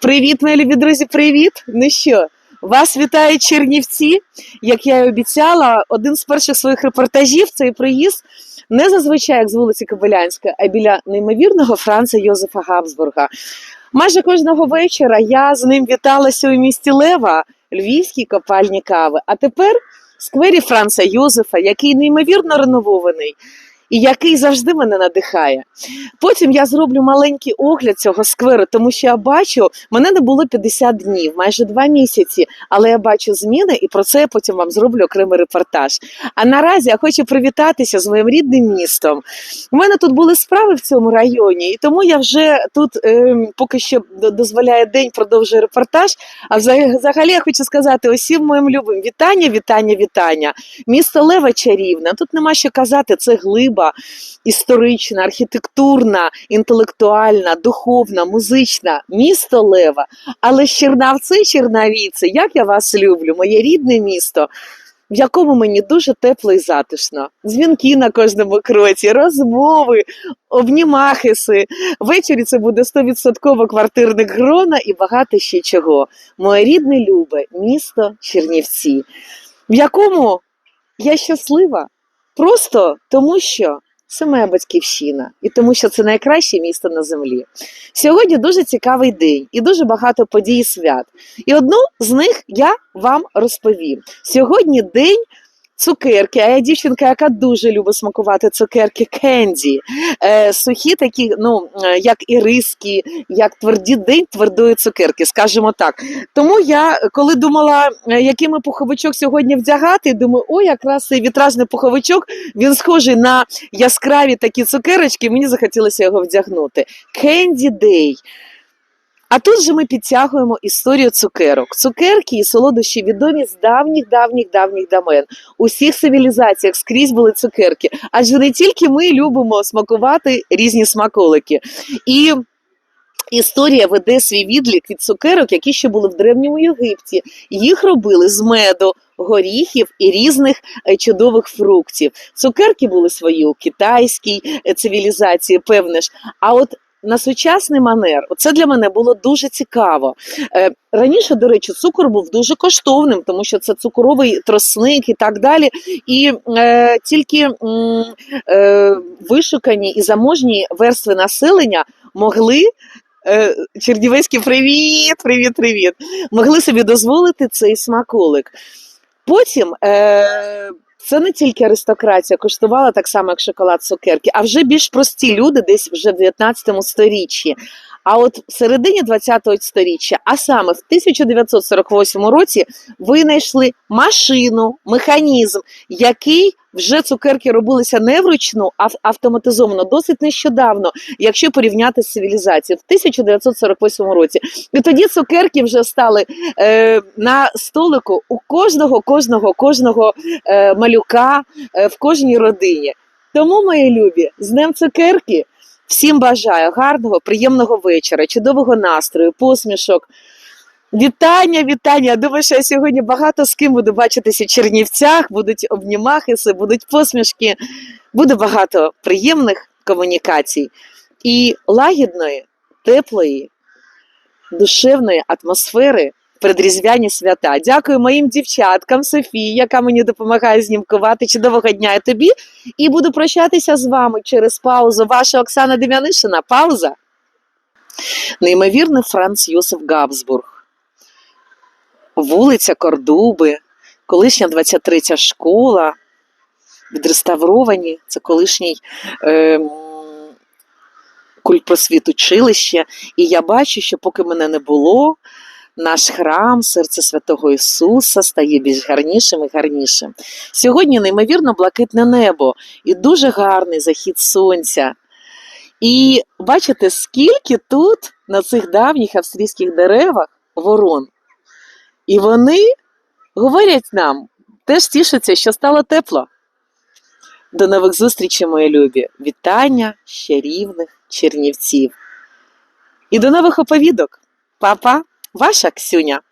Привіт, мої любі друзі, привіт! Ну що, вас вітають Чернівці. Як я і обіцяла, один з перших своїх репортажів цей приїзд не зазвичай як з вулиці Кобилянська, а біля неймовірного Франца Йозефа Габсбурга. Майже кожного вечора я з ним віталася у місті Лева, львівській копальні кави. А тепер в сквері Франца Йозефа, який неймовірно реновований і який завжди мене надихає. Потім я зроблю маленький огляд цього скверу, тому що я бачу, мене не було 50 днів, майже два місяці, але я бачу зміни, і про це я потім вам зроблю окремий репортаж. А наразі я хочу привітатися з моїм рідним містом. У мене тут були справи в цьому районі, і тому я вже тут е, поки що дозволяє день продовжую репортаж. А взагалі я хочу сказати усім моїм любим вітання, вітання, вітання. Місто Лева чарівне. Тут нема що казати, це глиба історична, архітектурна, інтелектуальна, духовна, музична. Місто Лева. Але Чернавці, Чернавіці, як я вас люблю, моє рідне місто. В якому мені дуже тепло і затишно. Дзвінки на кожному кроці, розмови, обнімахиси. Ввечері це буде 100% квартирник грона і багато ще чого. Моє рідне любе місто Чернівці, в якому я щаслива просто тому, що це моя батьківщина, і тому, що це найкраще місто на землі. Сьогодні дуже цікавий день і дуже багато подій і свят. І одну з них я вам розповім. Сьогодні день. Цукерки, а я дівчинка, яка дуже любить смакувати цукерки кенді. Е, сухі такі, ну е, як іриски, як тверді день твердої цукерки, скажімо так. Тому я, коли думала, е, який ми пуховичок сьогодні вдягати, думаю, о, якраз цей вітражний пуховичок, він схожий на яскраві такі цукерочки, мені захотілося його вдягнути. Candy Day. А тут же ми підтягуємо історію цукерок. Цукерки і солодощі відомі з давніх, давніх, давніх давен. У всіх цивілізаціях скрізь були цукерки. Адже не тільки ми любимо смакувати різні смаколики. І історія веде свій відлік від цукерок, які ще були в древньому Єгипті. Їх робили з меду, горіхів і різних е, чудових фруктів. Цукерки були свої у китайській е, цивілізації, певне ж. А от на сучасний манер, це для мене було дуже цікаво. Е, раніше, до речі, цукор був дуже коштовним, тому що це цукровий тросник і так далі. І е, тільки е, вишукані і заможні верстви населення могли. е, Чернівецький привіт, привіт, привіт. Могли собі дозволити цей смаколик. Потім е, це не тільки аристократія коштувала так само, як шоколад цукерки, а вже більш прості люди, десь вже в 19 сторіччі. А от в середині 20-го сторіччя, а саме в 1948 році, винайшли машину, механізм, який вже цукерки робилися не вручну, а автоматизовано досить нещодавно, якщо порівняти з цивілізацією, в 1948 році. І тоді цукерки вже стали е, на столику у кожного, кожного, кожного е, малюка е, в кожній родині. Тому, мої любі, з Днем цукерки всім бажаю гарного, приємного вечора, чудового настрою, посмішок. Вітання, вітання. Я думаю, що я сьогодні багато з ким буду бачитися в Чернівцях, будуть обнімахиси, будуть посмішки, буде багато приємних комунікацій і лагідної, теплої, душевної атмосфери в предріздвяні свята. Дякую моїм дівчаткам Софії, яка мені допомагає знімкувати. Чудового дня і тобі. І буду прощатися з вами через паузу. Ваша Оксана Дем'янишина. Пауза. Неймовірний Франц Йосиф Габсбург. Вулиця Кордуби, колишня 23 школа, відреставровані. Це колишній е, культпросвіт-училище. І я бачу, що поки мене не було, наш храм, серце святого Ісуса, стає більш гарнішим і гарнішим. Сьогодні неймовірно блакитне небо і дуже гарний захід сонця. І бачите, скільки тут на цих давніх австрійських деревах ворон. І вони говорять нам, теж тішаться, що стало тепло. До нових зустрічей, мої любі. Вітання з чарівних чернівців. І до нових оповідок. Папа, ваша Ксюня.